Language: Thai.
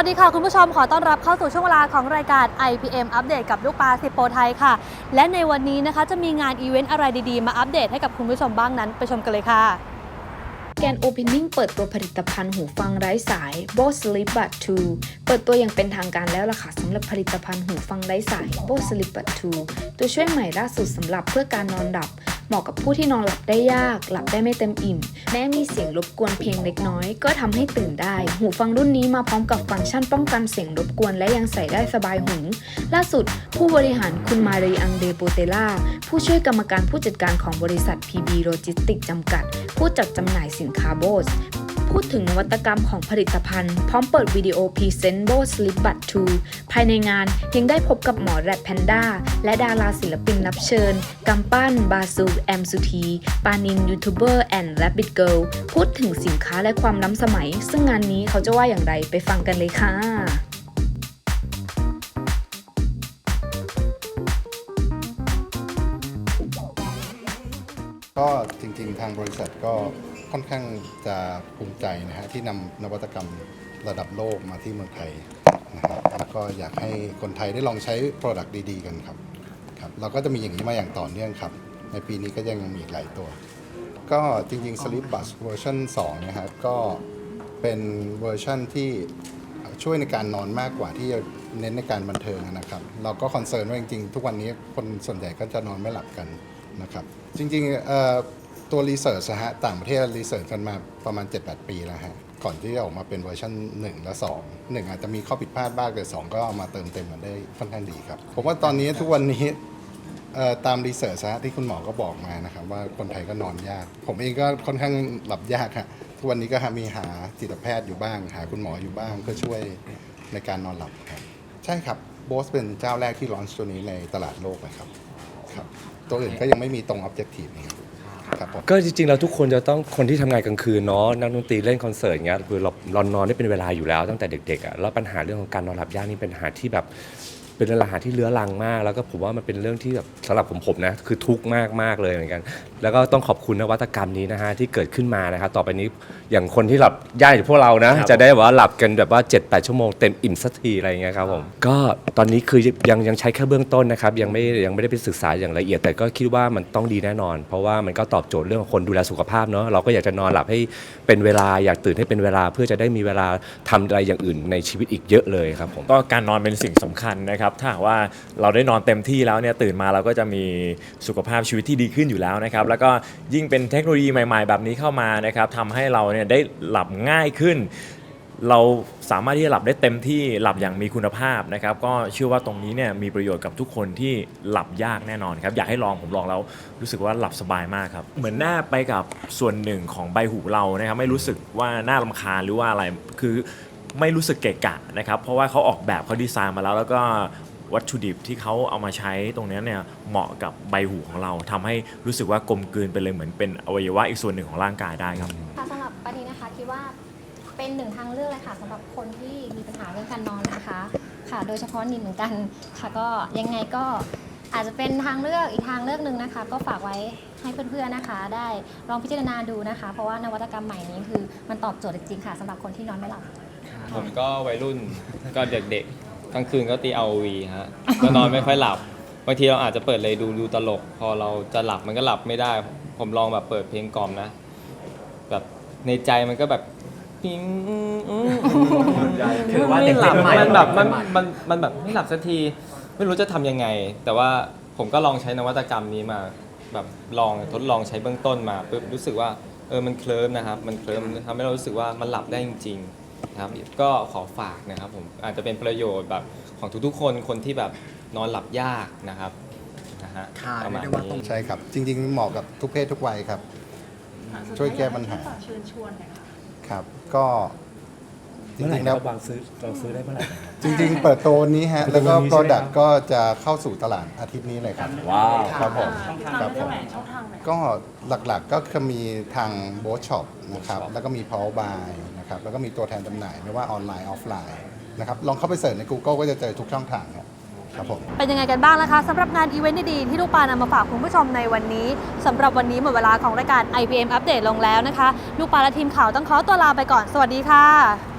ัสดีค่ะ คุณผู้ชมขอต้อนรับเข้าสู่ช่วงเวลาของรายการ IPM อัปเดตกับลูกปลาสิโปไทยค่ะ และในวันนี้นะคะจะมีงานอีเวนต์อะไรดีๆ มาอัปเดตให้กับคุณผู้ชมบ้างนั้น ไปชมกันเลยค่ะ แกนโอเพนนิ่งเปิดตัวผลิตภัณฑ์หูฟังไร้สาย Bose Sleep Buds 2เปิดตัวอย่างเป็นทางการแล้วล่ะค่ะสำหรับผลิตภัณฑ์หูฟังไร้สาย Bose Sleep Buds 2ตัวช่วยใหม่ล่าสุดสำหรับเพื่อการนอนหลับ เหมาะกับผู้ที่นอนหลับได้ยาก หลับได้ไม่เต็มอิ่ม แม้มีเสียงรบกวนเพียงเล็กน้อย ก็ทำให้ตื่นได้ หูฟังรุ่นนี้มาพร้อมกับฟังก์ชันป้องกันเสียงรบกวนและยังใส่ได้สบายหู ล่าสุด ผู้บริหารคุณมารีอังเดโปเตล่าผู้ช่วยกรรมการผู้จัดการของบริษัท PB Logistics จำกัด ผู้จัดจำหน่ายสินค้าโบส พูดถึงนวัตกรรมของผลิตภัณฑ์ พร้อมเปิดวิดีโอพรีเซนต์โบสลิปบัต2ภายในงานยังได้พบกับหมอแรดแพนด้า และดาราศิลปินรับเชิญกำปั้น บาซูแอมสุธีปานินยูทูบเบอร์แอนด์แรบบิทเกิลพูดถึงสินค้าและความล้ำสมัย ซึ่งงานนี้เขาจะว่าอย่างไรไปฟังกันเลยค่ะก็จริงๆ ทางบริษัทก็ ค่อนข้างจะภูมิใจนะฮะที่นำนวัตกรรมระดับโลกมาที่เมืองไทยนะครับแล้วก็อยากให้คนไทยได้ลองใช้ Product ดีๆ กันครับครับ เราก็จะมีอย่างนี้มาอย่างต่อเนื่องครับ ในปีนี้ก็ยังมีอีกหลายตัว ก็จริงๆ Sleep Bus เวอร์ชัน2นะครับก็เป็นเวอร์ชันที่ช่วยในการนอนมากกว่าที่จะเน้นในการบันเทิงนะครับ เราก็คอนเซิร์นว่าจริงๆ ทุกวันนี้คนส่วนใหญ่ก็จะนอนไม่หลับกันนะครับ จริงๆเอ่อ ตัวรีเสิร์ชฮะต่างประเทศรีเสิร์ชกันมาประมาณ 7-8 ปีแล้วฮะก่อนที่จะออกมาเป็นเวอร์ชัน1 และ 2 1 อาจจะมีข้อผิดพลาดบ้างแต่2 ก็เอามาเติมเต็มมันได้ค่อนข้างดีครับ ผมว่าตอนนี้ทุกวันนี้ตามรีเสิร์ชฮะที่คุณหมอก็บอกมานะครับว่าคนไทยก็นอนยาก ผมเองก็ค่อนข้างหลับยากฮะทุกวันนี้ก็มีหาจิตแพทย์อยู่บ้าง หาคุณหมออยู่บ้างเพื่อช่วยในการนอนหลับครับใช่ครับโบสเป็นเจ้าแรกที่ลอนช์ตัวนี้ในตลาดโลกเลยครับครับตัวอื่นก็ยังไม่มีตรง objective นี้ครับ ครับผมก็จริงๆเราทุกคนจะต้องคนที่ทำงานกลางคืนเนาะนักดนตรีเล่นคอนเสิร์ตอย่างเงี้ยคือเราเรานอนได้เป็นเวลาอยู่แล้วตั้งแต่เด็กๆอะแล้วปัญหาเรื่องของการนอนหลับยากนี่เป็นปัญหาที่แบบ เป็นปัญหาที่เลื้อรังมาก แล้วก็ผมว่ามันเป็นเรื่องที่แบบสำหรับผมผมนะคือทุกข์มากมากๆเลยเหมือนกัน แล้วก็ต้องขอบคุณนวัตกรรมนี้นะฮะที่เกิดขึ้นมานะครับต่อไปนี้อย่างคนที่หลับยากอย่างพวกเรานะ จะได้แบบว่าหลับกันแบบว่า 7-8 ชั่วโมงเต็มอิ่มสักทีอะไรอย่างเงี้ยครับผมก็ตอนนี้คือยังยังใช้แค่เบื้องต้นนะครับยังไม่ยังไม่ได้ไปศึกษาอย่างละเอียดแต่ก็คิดว่ามันต้องดีแน่นอน เพราะว่ามันก็ตอบโจทย์เรื่องของคนดูแลสุขภาพเนาะเราก็อยากจะนอนหลับให้เป็นเวลาอยากตื่นให้เป็นเวลาเพื่อจะได้มีเวลาทำอะไรอย่างอื่นในชีวิตอีกเยอะเลยครับผมก็การนอนเป็นสิ่งสำคัญนะครับถ้าหากว่าเราได้นอนเต็มที่แล้วเนี่ยตื่นมาเราก็จะมีสุขภาพชีวิตที่ดีขึ้นอยู่แล้วนะครับแล้วก็ยิ่งเป็นเทคโนโลยีใหม่ ๆ แบบนี้เข้ามานะครับทำให้เราเนี่ยได้หลับง่ายขึ้น เราสามารถที่จะหลับได้เต็มที่หลับอย่างมีคุณภาพนะครับ ก็เชื่อว่าตรงนี้เนี่ยมีประโยชน์กับทุกคนที่หลับยากแน่นอนครับ อยากให้ลองผมลองแล้วรู้สึกว่าหลับสบายมากครับ เหมือนหน้าไปกับส่วนหนึ่งของใบหูเรานะครับ ไม่รู้สึกว่าหน่ารำคาญหรือว่าอะไรคือ ไม่รู้สึกเกะกะนะครับเพราะว่าเขาออกแบบเขาดีไซน์มาแล้ว แล้วก็วัตถุดิบที่เขาเอามาใช้ตรงนี้เนี่ยเหมาะกับใบหูของเราทำให้รู้สึกว่ากลมกลืนไปเลยเหมือนเป็นอวัยวะอีกส่วนหนึ่งของร่างกายได้ครับ ค่ะสำหรับประเด็นนะคะคิดว่าเป็นหนึ่งทางเลือกเลยค่ะสำหรับคนที่มีปัญหาเรื่องการนอนนะคะ ค่ะโดยเฉพาะนินเหมือนกันค่ะก็ยังไงก็อาจจะเป็นทางเลือกอีกทางเลือกหนึ่งนะคะ ก็ฝากไว้ให้เพื่อนๆนะคะ ได้ลองพิจารณาดูนะคะ เพราะว่านวัตกรรมใหม่นี้คือมันตอบโจทย์จริงๆค่ะสำหรับคนที่นอนไม่หลับ ผมก็วัยรุ่น ก็เด็กๆกลางคืนก็ตีเอาวีฮะก็นอนไม่ค่อยหลับบางทีเราอาจจะเปิดเลยดูดูตลก พอเราจะหลับมันก็หลับไม่ได้ ผมลองแบบเปิดเพลงกล่อมนะ แบบในใจมันก็แบบปิ๊งถือว่าไม่หลับมันแบบมันมันมันแบบไม่หลับสักที ไม่รู้จะทำยังไง แต่ว่าผมก็ลองใช้นวัตกรรมนี้มา แบบลองทดลองใช้เบื้องต้นมาปุ๊บรู้สึกว่าเออมันเคลิ้มนะครับ มันเคลิ้มมันทำให้เรารู้สึกว่ามันหลับได้จริง ๆ นะครับก็ขอฝากนะครับผมอาจจะเป็นประโยชน์แบบของทุกๆคนคนที่แบบนอนหลับยากนะครับนะฮะประมาณนี้ ใช่ครับ จริง ๆ เหมาะกับทุกเพศทุกวัยครับ ช่วยแก้ปัญหาครับ ก็ จเมื่อไหร่ริงๆนะแล้ววางซื้อเราซื้อได้เมื่อไหร่นะครับจริง ๆ เปิดตัววันนี้ฮะแล้วก็ เปิดตัววันนี้ใช่ไหม Product ก็จะเข้าสู่ตลาดอาทิตย์นี้เลยครับ ว้าว ครับผมครับผมก็หลักๆก็คือมีทางโบสช็อปนะครับแล้วก็มี Power Buy นะครับ แล้วก็มีตัวแทนจำหน่ายไม่ว่าออนไลน์ออฟไลน์นะครับ ลองเข้าไปเสิร์ชใน Google ก็จะเจอทุกช่องทางครับครับผม เป็นยังไงกันบ้างนะคะสำหรับงานอีเวนต์ดีๆที่ลูกปลานำมาฝากคุณผู้ชมในวันนี้สำหรับวันนี้หมดเวลาของรายการ IPM อัปเดตลงแล้วนะคะ ลูกปลาและทีมข่าวต้องขอตัวลาไปก่อนสวัสดีค่ะ